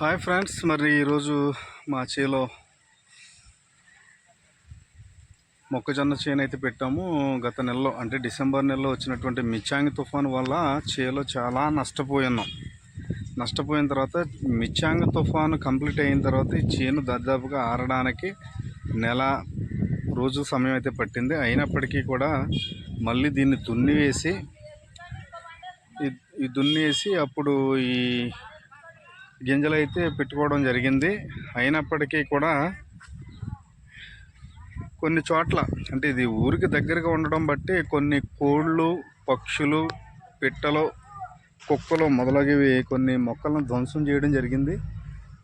Hi friends మరి ఈరోజు మా చేలో మొక్కజొన్న చేను అయితే పెట్టాము. గత నెలలో అంటే డిసెంబర్ నెలలో వచ్చినటువంటి మిచ్చాంగి తుఫాను వల్ల చేలో చాలా నష్టపోయినాం. నష్టపోయిన తర్వాత మిచ్చాంగి తుఫాను కంప్లీట్ అయిన తర్వాత ఈ చేను దాదాపుగా ఆరడానికి నెల రోజు సమయం అయితే పట్టింది. అయినప్పటికీ కూడా మళ్ళీ దీన్ని దున్నివేసి ఈ- ఈ దున్నేసి అప్పుడు ఈ గింజలు అయితే పెట్టుకోవడం జరిగింది. అయినప్పటికీ కూడా కొన్ని చోట్ల అంటే ఇది ఊరికి దగ్గరగా ఉండడం బట్టి కొన్ని కోళ్ళు పక్షులు పిట్టలు కుక్కలు మొదలగువి కొన్ని మొక్కలను ధ్వంసం చేయడం జరిగింది.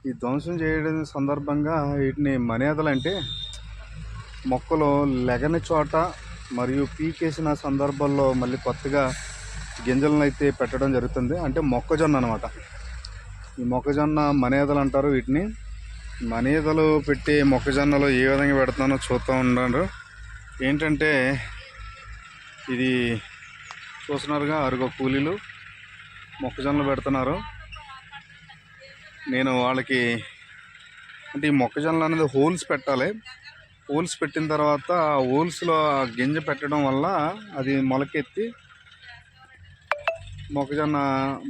ఈ ధ్వంసం చేయడం సందర్భంగా వీటిని మనేదలు అంటే మొక్కలు లెగని చోట మరియు పీకేసిన సందర్భాల్లో మళ్ళీ కొత్తగా గింజలను అయితే పెట్టడం జరుగుతుంది. అంటే మొక్కజొన్న అనమాట ఈ మొక్కజొన్న మనేదలు అంటారు వీటిని. మనేదలు పెట్టి మొక్కజొన్నలు ఏ విధంగా పెడతానో చూస్తూ ఉన్నారు ఏంటంటే ఇది చూస్తున్నారుగా అరుగో కూలీలు మొక్కజొన్నలు పెడుతున్నారు. నేను వాళ్ళకి అంటే ఈ మొక్కజొన్నలు అనేది హోల్స్ పెట్టాలి. హోల్స్ పెట్టిన తర్వాత ఆ హోల్స్లో ఆ గింజ పెట్టడం వల్ల అది మొలకెత్తి మొక్కజొన్న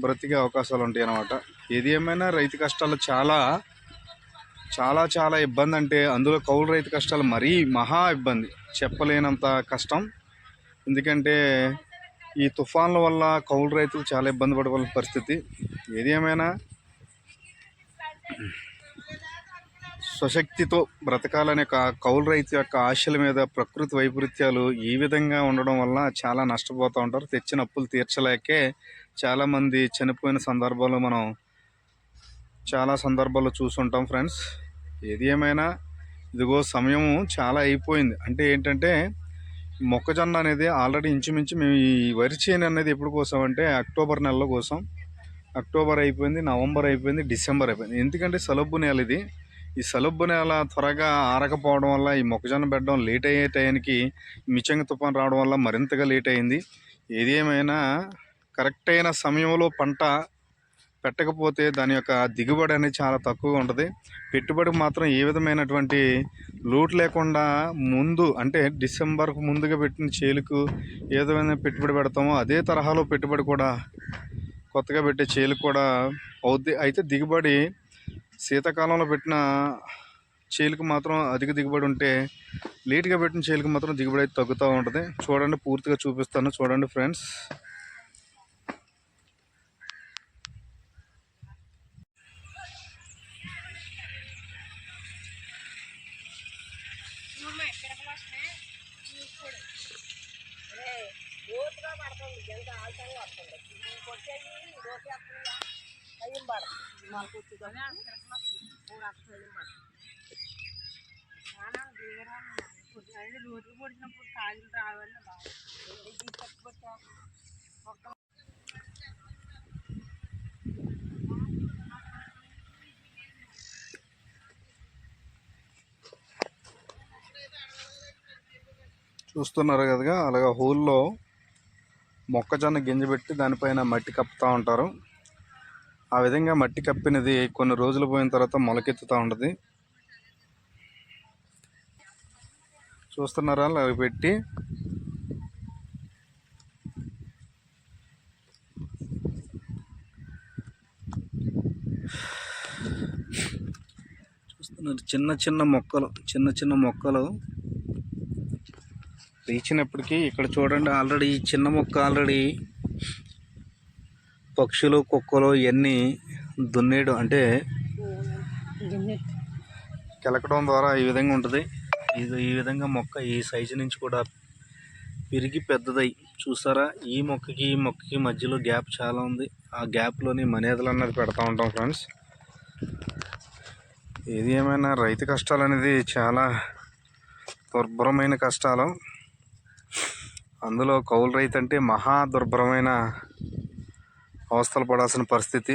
బ్రతికే అవకాశాలు ఉంటాయి అన్నమాట ఏది ఏమైనా రైతు కష్టాలు చాలా చాలా చాలా ఇబ్బంది అంటే అందులో కౌలు రైతు కష్టాలు మరీ మహా ఇబ్బంది. చెప్పలేనంత కష్టం. ఎందుకంటే ఈ తుఫాన్ల వల్ల కౌలు రైతులు చాలా ఇబ్బంది పడవలసిన పరిస్థితి. ఏది ఏమైనా స్వశక్తితో బ్రతకాలనే ఒక కౌలు రైతు యొక్క ఆశల మీద ప్రకృతి వైపరీత్యాలు ఈ విధంగా ఉండడం వల్ల చాలా నష్టపోతూ ఉంటారు. తెచ్చిన అప్పులు తీర్చలేకే చాలామంది చనిపోయిన సందర్భాలు మనం చాలా సందర్భాల్లో చూసుంటాం ఫ్రెండ్స్. ఏది ఏమైనా ఇదిగో సమయం చాలా అయిపోయింది. అంటే ఏంటంటే మొక్కజొన్న అనేది ఆల్రెడీ ఇంచుమించు మేము ఈ వరి చేను అనేది ఎప్పుడు కోసం అంటే అక్టోబర్ నెలలో కోసం. అక్టోబర్ అయిపోయింది నవంబర్ అయిపోయింది డిసెంబర్ అయిపోయింది. ఎందుకంటే సలబ్బు నెల ఇది. ఈ సలబ్బు నెల త్వరగా ఆరకపోవడం వల్ల ఈ మొక్కజొన్న పెట్టడం లేట్ అయ్యే టైంకి మిచంగ తుఫాన్ రావడం వల్ల మరింతగా లేట్ అయింది. ఏది ఏమైనా కరెక్ట్ అయిన సమయంలో పంట పెట్టకపోతే దాని యొక్క దిగుబడి అనేది చాలా తక్కువగా ఉంటుంది. పెట్టుబడికి మాత్రం ఏ విధమైనటువంటి లోటు లేకుండా ముందు అంటే డిసెంబర్కు ముందుగా పెట్టిన చేలుకు ఏ విధమైన పెట్టుబడి పెడతామో అదే తరహాలో పెట్టుబడి కూడా కొత్తగా పెట్టే చేలుకు కూడా అవుద్ది. అయితే దిగుబడి శీతాకాలంలో పెట్టిన చేలుకు మాత్రం అధిక దిగుబడి ఉంటే లేట్గా పెట్టిన చేలుకు మాత్రం దిగుబడి అయితే తగ్గుతూ ఉంటుంది. చూడండి పూర్తిగా చూపిస్తాను. చూడండి ఫ్రెండ్స్. లోతుగా ఎంత ఆల్టంగా వస్తుంది కొట్టేది లోకేస్తుందా అయ్యం పడుతుంది మాకు వచ్చేదాన్ని మూడు అక్షరాలు లోతుకు పొడిచినప్పుడు కాయలు రావాలి బాగా చూస్తున్నారు కదా అలాగా హోల్లో మొక్కజొన్న గింజ పెట్టి దానిపైన మట్టి కప్పుతూ ఉంటారు. ఆ విధంగా మట్టి కప్పినది కొన్ని రోజులు పోయిన తర్వాత మొలకెత్తుతూ ఉంటుంది. చూస్తున్నారా? అలా పెట్టి చూస్తున్నారు. చిన్న చిన్న మొక్కలు చిన్న చిన్న మొక్కలు. తీసినప్పటికీ ఇక్కడ చూడండి ఆల్రెడీ ఈ చిన్న మొక్క ఆల్రెడీ పక్షులు కుక్కలు ఇవన్నీ దున్నేయడం అంటే కెలకడం ద్వారా ఈ విధంగా ఉంటుంది. ఇది ఈ విధంగా మొక్క ఈ సైజు నుంచి కూడా పెరిగి పెద్దదై. చూసారా? ఈ మొక్కకి ఈ మొక్కకి మధ్యలో గ్యాప్ చాలా ఉంది. ఆ గ్యాప్లోని మనేదలు అన్నది పెడతా ఉంటాం ఫ్రెండ్స్ ఏది ఏమైనా రైతు కష్టాలు అనేది చాలా దుర్భరమైన కష్టాలు. అందులో కౌలు రైతు అంటే మహా దుర్భరమైన అవస్థలు పడాల్సిన పరిస్థితి.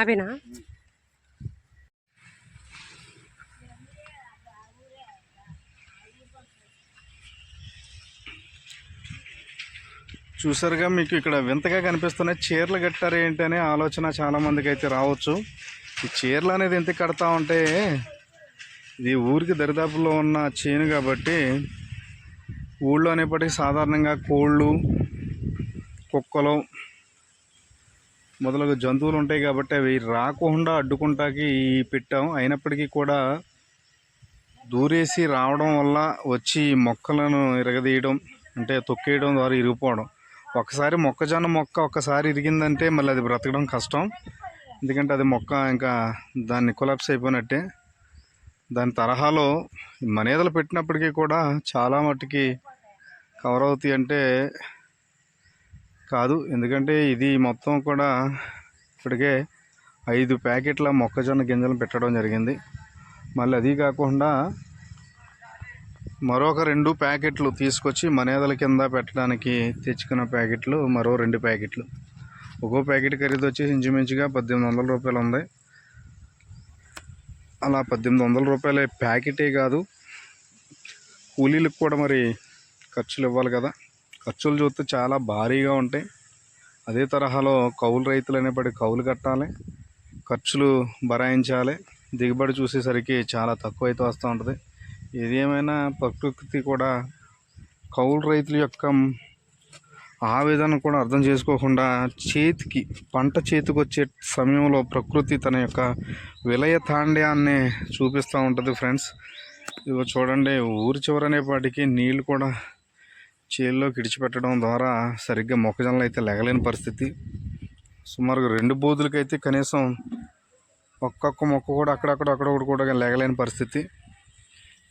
ఆవేనా చూసారుగా మీకు ఇక్కడ వింతగా కనిపిస్తున్న చీరలు కట్టారు ఏంటి అనే ఆలోచన చాలామందికి అయితే రావచ్చు. ఈ చీరలు అనేది ఎంత కడతా ఉంటే ఇది ఊరికి దరిదాపుల్లో ఉన్న చేను కాబట్టి ఊళ్ళో అనేప్పటికీ సాధారణంగా కోళ్ళు కుక్కలు మొదలగు జంతువులు ఉంటాయి కాబట్టి అవి రాకుండా అడ్డుకుంటాకి పెట్టాం. అయినప్పటికీ కూడా దూరేసి రావడం వల్ల వచ్చి మొక్కలను ఇరగదీయడం అంటే తొక్కేయడం ద్వారా ఇరిగిపోవడం. ఒకసారి మొక్కజొన్న మొక్క ఒక్కసారి ఇరిగిందంటే మళ్ళీ అది బ్రతకడం కష్టం. ఎందుకంటే అది మొక్క ఇంకా దాన్ని కొలాప్స్ అయిపోయినట్టే. దాని తరహాలో మనేదలు పెట్టినప్పటికీ కూడా చాలా మట్టుకి కవర్ అవుతాయి అంటే కాదు. ఎందుకంటే ఇది మొత్తం కూడా ఇప్పటికే ఐదు ప్యాకెట్ల మొక్కజొన్న గింజలు పెట్టడం జరిగింది. మళ్ళీ అది కాకుండా మరొక రెండు ప్యాకెట్లు తీసుకొచ్చి మనేదల కింద పెట్టడానికి తెచ్చుకున్న ప్యాకెట్లు మరో రెండు ప్యాకెట్లు. ఒక్కో ప్యాకెట్ ఖరీదు వచ్చి ఇంచుమించుగా పద్దెనిమిది వందల రూపాయలు ఉంది. అలా పద్దెనిమిది వందల రూపాయల ప్యాకెటే కాదు. కూలీలకు కూడా మరి ఖర్చులు ఇవ్వాలి కదా. ఖర్చులు చూస్తే చాలా భారీగా ఉంటాయి. అదే తరహాలో కౌలు రైతులు అనేప్పటికీ కౌలు కట్టాలి ఖర్చులు భరాయించాలి దిగుబడి చూసేసరికి చాలా తక్కువ అయితే వస్తూ ఉంటుంది. ఏది ఏమైనా ప్రకృతి కూడా కౌలు రైతుల యొక్క ఆవేదన కూడా అర్థం చేసుకోకుండా చేతికి పంట చేతికి వచ్చే సమయంలో ప్రకృతి తన యొక్క విలయ తాండ్యాన్ని చూపిస్తూ ఉంటుంది ఫ్రెండ్స్. ఇదిగో చూడండి ఊరి చివరనేపాటికి నీళ్ళు కూడా చేల్లో విడిచిపెట్టడం ద్వారా సరిగ్గా మొక్కజొన్నలు అయితే లెగలేని పరిస్థితి. సుమారుగా రెండు బోధులకైతే కనీసం ఒక్కొక్క మొక్క కూడా అక్కడక్కడ అక్కడొకటి కూడా లెగలేని పరిస్థితి.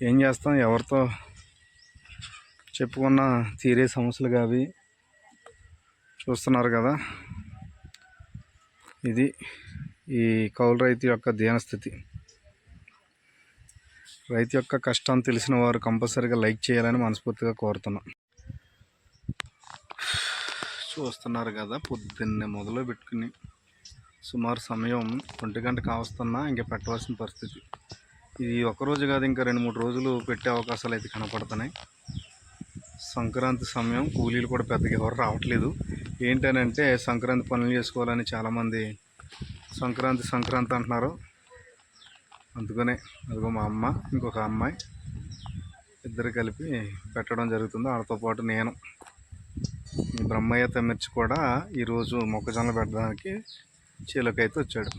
ఏం చేస్తాం? ఎవరితో చెప్పుకున్న తీరే సమస్యలు అవి చూస్తున్నారు కదా. ఇది ఈ కౌలు రైతు యొక్క దీనస్థితి. రైతు యొక్క కష్టం తెలిసిన వారు కంపల్సరీగా లైక్ చేయాలని మనస్ఫూర్తిగా కోరుతున్నాం. చూస్తున్నారు కదా పొద్దున్నే మొదలు పెట్టుకుని. సుమారు సమయం ఒంటి గంట కావస్తున్నా ఇంకా పెట్టవలసిన పరిస్థితి. ఇది ఒక రోజు కాదు ఇంకా రెండు మూడు రోజులు పెట్టే అవకాశాలు అయితే కనపడుతున్నాయి. సంక్రాంతి సమయం కూలీలు కూడా పెద్దగా ఎవరు రావట్లేదు. ఏంటనంటే సంక్రాంతి పనులు చేసుకోవాలని చాలామంది సంక్రాంతి సంక్రాంతి అంటున్నారు. అందుకనే అదిగో మా అమ్మ ఇంకొక అమ్మాయి ఇద్దరు కలిపి పెట్టడం జరుగుతుంది. వాళ్ళతో పాటు నేను ఈ బ్రహ్మయ్య తమ్మిర్చి కూడా ఈరోజు మొక్కజొన్న పెట్టడానికి చీలకైతే వచ్చాడు.